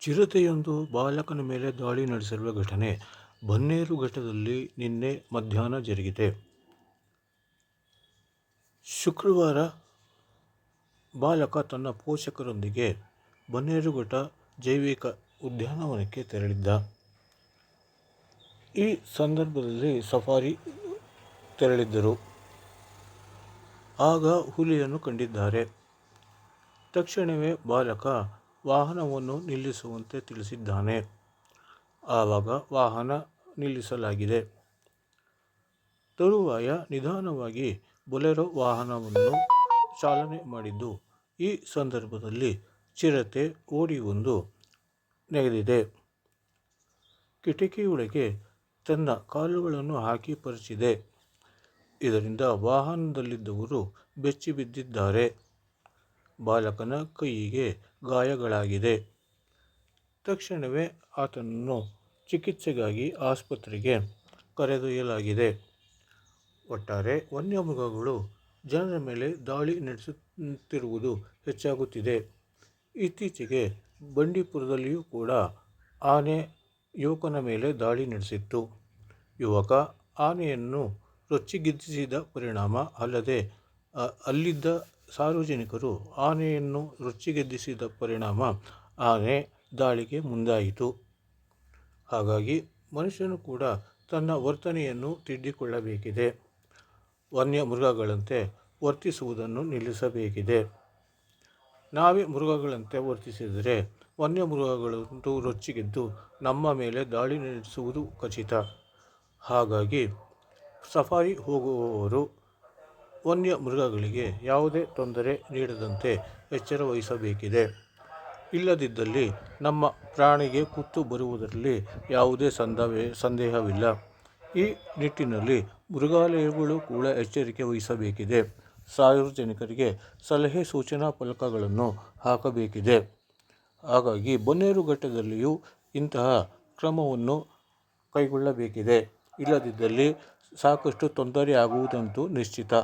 ಚಿರತೆಯೊಂದು ಬಾಲಕನ ಮೇಲೆ ದಾಳಿ ನಡೆಸಿರುವ ಘಟನೆ ಬನ್ನೇರು ಘಟ್ಟದಲ್ಲಿ ನಿನ್ನೆ ಮಧ್ಯಾಹ್ನ ಜರುಗಿದೆ. ಶುಕ್ರವಾರ ಬಾಲಕ ತನ್ನ ಪೋಷಕರೊಂದಿಗೆ ಬನ್ನೇರುಘಟ್ಟ ಜೈವಿಕ ಉದ್ಯಾನವನಕ್ಕೆ ತೆರಳಿದ್ದ. ಈ ಸಂದರ್ಭದಲ್ಲಿ ಸಫಾರಿ ತೆರಳಿದ್ದರು. ಆಗ ಹುಲಿಯನ್ನು ಕಂಡಿದ್ದಾರೆ. ತಕ್ಷಣವೇ ಬಾಲಕ ವಾಹನವನ್ನು ನಿಲ್ಲಿಸುವಂತೆ ತಿಳಿಸಿದ್ದಾನೆ. ಆವಾಗ ವಾಹನ ನಿಲ್ಲಿಸಲಾಗಿದೆ. ತರುವಾಯ ನಿಧಾನವಾಗಿ ಬೊಲೆರೋ ವಾಹನವನ್ನು ಚಾಲನೆ ಮಾಡಿದ್ದು, ಈ ಸಂದರ್ಭದಲ್ಲಿ ಚಿರತೆ ಓಡಿ ಒಂದು ನೆಗೆದಿದೆ. ಕಿಟಕಿಯೊಳಗೆ ತನ್ನ ಕಾಲುಗಳನ್ನು ಹಾಕಿ ಪರಿಚಿದೆ ಇದರಿಂದ ವಾಹನದಲ್ಲಿದ್ದವರು ಬೆಚ್ಚಿಬಿದ್ದಿದ್ದಾರೆ. ಬಾಲಕನ ಕೈಗೆ ಗಾಯಗಳಾಗಿದೆ. ತಕ್ಷಣವೇ ಆತನನ್ನು ಚಿಕಿತ್ಸೆಗಾಗಿ ಆಸ್ಪತ್ರೆಗೆ ಕರೆದೊಯ್ಯಲಾಗಿದೆ. ಒಟ್ಟಾರೆ ವನ್ಯಮೃಗಗಳು ಜನರ ಮೇಲೆ ದಾಳಿ ನಡೆಸುತ್ತಿರುವುದು ಹೆಚ್ಚಾಗುತ್ತಿದೆ. ಇತ್ತೀಚೆಗೆ ಬಂಡೀಪುರದಲ್ಲಿಯೂ ಕೂಡ ಆನೆ ಯುವಕನ ಮೇಲೆ ದಾಳಿ ನಡೆಸಿತ್ತು. ಯುವಕ ಆನೆಯನ್ನು ರೊಚ್ಚಿಗೆದ್ದಿಸಿದ ಪರಿಣಾಮ ಅಲ್ಲದೆ ಅಲ್ಲಿದ್ದ ಸಾರ್ವಜನಿಕರು ಆನೆಯನ್ನು ರೊಚ್ಚಿಗೆದ್ದಿಸಿದ ಪರಿಣಾಮ ಆನೆ ದಾಳಿಗೆ ಮುಂದಾಯಿತು. ಹಾಗಾಗಿ ಮನುಷ್ಯನು ಕೂಡ ತನ್ನ ವರ್ತನೆಯನ್ನು ತಿದ್ದಿಕೊಳ್ಳಬೇಕಿದೆ. ವನ್ಯ ಮೃಗಗಳಂತೆ ವರ್ತಿಸುವುದನ್ನು ನಿಲ್ಲಿಸಬೇಕಿದೆ. ನಾವೇ ಮೃಗಗಳಂತೆ ವರ್ತಿಸಿದರೆ ವನ್ಯಮೃಗಗಳಂತೂ ರೊಚ್ಚಿಗೆದ್ದು ನಮ್ಮ ಮೇಲೆ ದಾಳಿ ನಡೆಸುವುದು ಖಚಿತ. ಹಾಗಾಗಿ ಸಫಾರಿ ಹೋಗುವವರು ವನ್ಯ ಮೃಗಗಳಿಗೆ ಯಾವುದೇ ತೊಂದರೆ ನೀಡದಂತೆ ಎಚ್ಚರ ವಹಿಸಬೇಕಿದೆ. ಇಲ್ಲದಿದ್ದಲ್ಲಿ ನಮ್ಮ ಪ್ರಾಣಿಗೆ ಕುತ್ತು ಬರುವುದರಲ್ಲಿ ಯಾವುದೇ ಸಂದವೇ, ಸಂದೇಹವಿಲ್ಲ. ಈ ನಿಟ್ಟಿನಲ್ಲಿ ಮೃಗಾಲಯಗಳು ಕೂಡ ಎಚ್ಚರಿಕೆ ವಹಿಸಬೇಕಿದೆ. ಸಾರ್ವಜನಿಕರಿಗೆ ಸಲಹೆ ಸೂಚನಾ ಫಲಕಗಳನ್ನು ಹಾಕಬೇಕಿದೆ. ಹಾಗಾಗಿ ಬನ್ನೇರುಘಟ್ಟದಲ್ಲಿಯೂ ಇಂತಹ ಕ್ರಮವನ್ನು ಕೈಗೊಳ್ಳಬೇಕಿದೆ. ಇಲ್ಲದಿದ್ದಲ್ಲಿ ಸಾಕಷ್ಟು ತೊಂದರೆ ಆಗುವುದಂತೂ ನಿಶ್ಚಿತ.